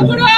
भाऊ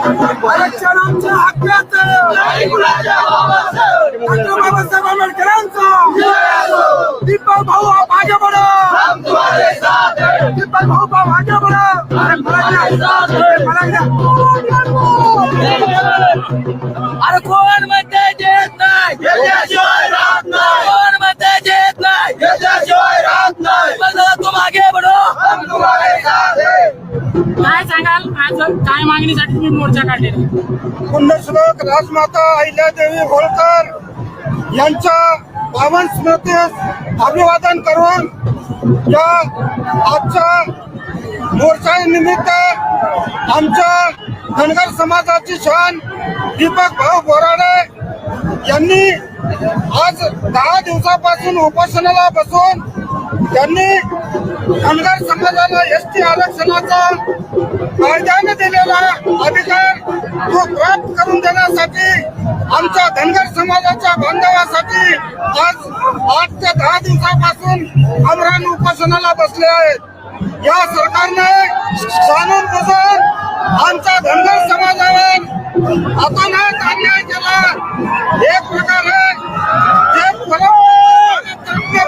आरक्षणांच्या हक्काचं डॉक्टर बाबासाहेब आंबेडकरांचा दीपक भाऊ आप आगे बढ़ो दीपक भाऊ आप आगे बढ़ो अरे फलक द्या. फलक द्या. अरे कोण म्हणते देत नाही कोण म्हणते देत नाही बघा, तू मागे बडो काय सांगाल? आज काय मागणीसाठी तुम्ही मोर्चा काढलेला पुण्यश्लोक राजमाता अहिल्यादेवी होळकर यांच्या पावन स्मृतीस अभिवादन करून या आजच्या मोर्चा निमित्त आमच्या धनगर समाजाची शान दीपक भाऊ बोराडे यांनी आज दहा दिवसापासून उपोषणाला बसून त्यांनी धनगर समाजाला एस टी आरक्षणाचा कायद्याने दिलेला अधिकार तो प्राप्त करून देण्यासाठी आमच्या धनगर समाजाच्या बांधवासाठी आज आठ ते दहा दिवसापासून अमरान उपोषणाला बसले आहेत. या सरकारने जाणून बुजून आमच्या धनगर समाजावर आपण अन्याय केला. एक प्रकारे जे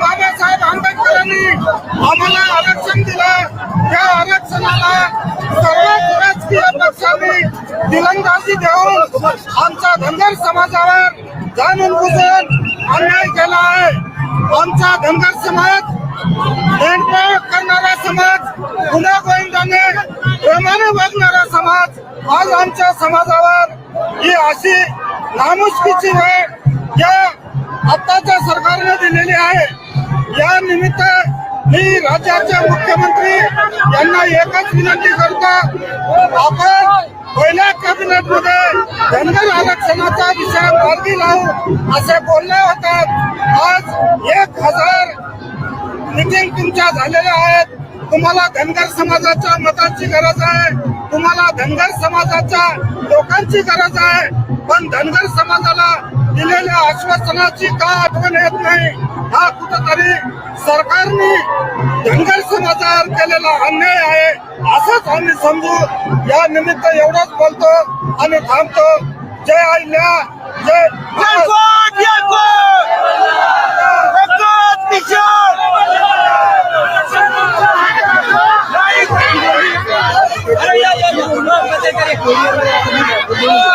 परम आम्हाला आरक्षण दिलं. त्या आरक्षणाला सर्व राजकीय पक्षांनी दिलंदाजी देऊन आमच्या धनगर समाजावर जाणून बुजून अन्याय केला आहे. आमचा धनगर समाज भेदभाव करणारा समाज गुन्हा गोविंदाने प्रेमाने वागणारा समाज आज आमच्या समाजावर ही अशी नामुष्कीची वेळ या आत्ताच्या सरकारने दिलेली आहे. या निमित्त मी राज्याचे मुख्यमंत्री यांना एकच विनंती करतो आपण पहिल्या कॅबिनेटमध्ये धनगर आरक्षणाचा विषय मार्गी लावू असे बोलले होतात. आज एक हजार मिटिंग तुमच्या झालेल्या आहेत. तुम्हाला धनगर समाजाच्या मताची गरज आहे. तुम्हाला धनगर समाजाच्या लोकांची गरज आहे. पण धनगर समाजाला दिलेल्या आश्वासनाची का आठवण येत नाही हा कुठंतरी सरकारने धनगर समाजावर केलेला अन्याय आहे असंच आम्ही समजू या निमित्त एवढंच बोलतो आणि थांबतो जय अहिल्या जय या, या,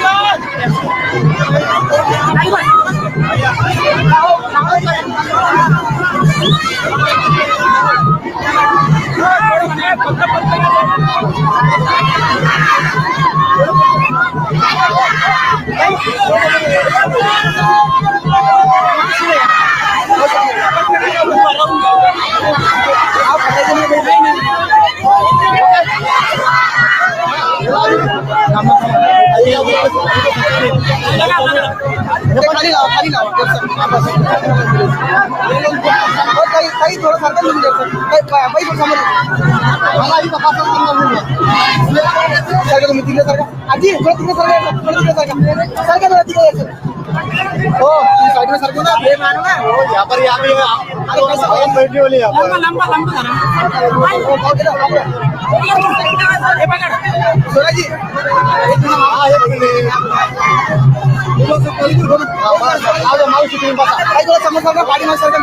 या. खाली लावा खाली लावा काही काही थोडं सरकार लिहून द्यायचं काही पैसे समोर मला आधी तपास सरकार तुम्ही तिकडे सारखा आजी सरकार तिकडे सारखा सरकार सरकार सारखा सारखा सरकार तिकडे जायचं हो साईडला सरकार ना। प्रेम आहे ना। हो या पर या भी अरे कैसे हम बैठे वाले यहाँ पर। लंबा लंबा जरा हे पकड़ सोराजी हाँ एक मिनिट तुला तो कोणी करू नको आज मावशी तुम्ही बसा काय तुला समजलं का गाडी मावशी सरकार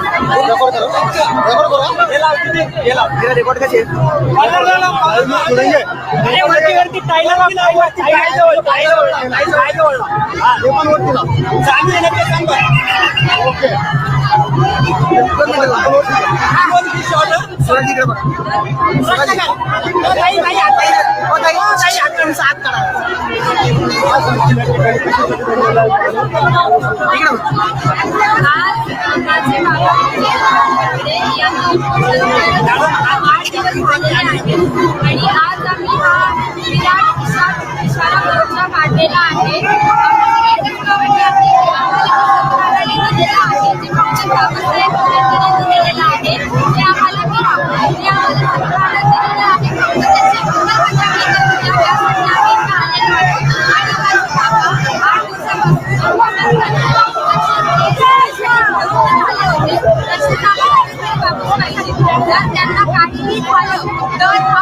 रेकॉर्ड कशी चांगली ओके आणि आज आम्ही हा विराट इशारा इशारा मोर्चा काढलेला आहे. काहीही झालं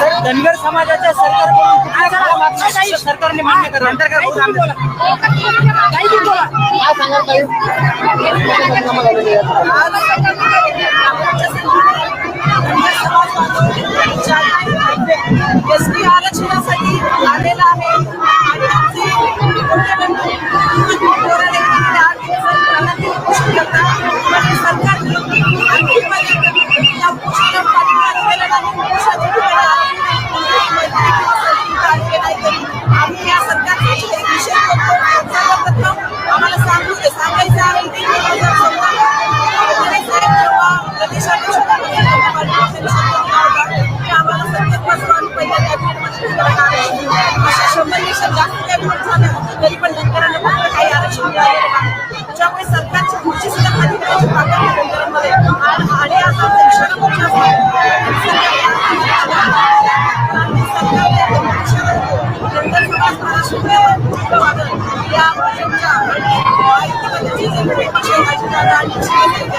तर धनगर समाजाच्या सरकारकडून कुठल्या कुठल्या मागण्या सरकारने मान्य करा बोला? एसटी आरक्षणासाठी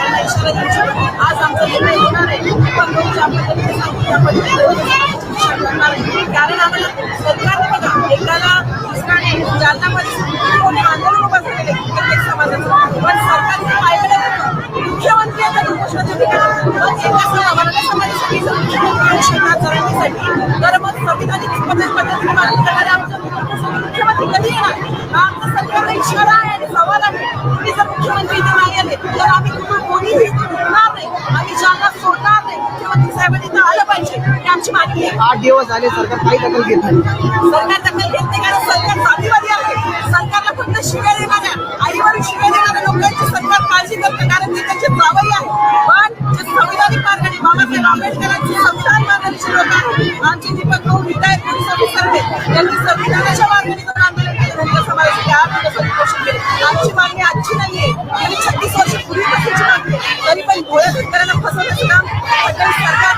आज आमचा निर्णय होणार आहे पण दोन चार पद्धतीने सांगू त्या पद्धतीने करणार आहे. कारण आम्हाला सरकारने बघा एकाला दुसऱ्याने जालनामध्ये कोणी आंदोलन उभं प्रत्येक समाजाचं पण पाहिलं मुख्यमंत्री आता एका समाजासाठी तर मग संविधानिक पद्धतीने मान्य करणारे आमचं मुख्यमंत्री कधी येणार सरकारला इशारा आहे आणि सवाल आहे. तुम्ही जर मुख्यमंत्री इथे नाही आले तर आम्ही कुठून कोणीही उठणार नाही. आम्ही जागा सोडणार नाही. मुख्यमंत्री साहेबांनी इथं आलं पाहिजे. ही आमची मागणी आहे. आठ दिवस झाले सरकार काही दखल घेत नाही. सरकार दखल घेत नाही कारण सरकार जातीवादी आहे. सरकारला फक्त शिव्या देणाऱ्या आईवरील शिव्या देणाऱ्या लोकांची सरकार काळजी करते कारण ते त्यांचे जावई आहे. पण जे संविधानिक मार्गाने बाबासाहेब आंबेडकरांची संविधान मार्गाने लोक आहेत आमचे दीपक भाऊ रिटायर पोलीस ऑफिसर आहेत. त्यांनी संविधानाच्या गेली छत्तीस वर्ष मागणी आहे. तरी पण भोळ्या शेतकऱ्यांना फसवण्याचं काम फडणवीस सरकार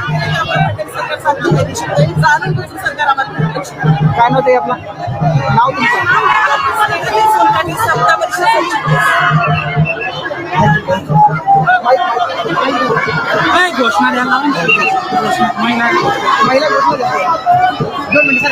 फडणवीस सरकार. तरी जाणून बुजून सरकार आम्हाला दुर्लक्ष करतं. काय नव्हते आपलं नाव तुमचं समता परिषद. काय घोषणा द्यायला महिला घोषणा द्या. दोन मिनिटं सर.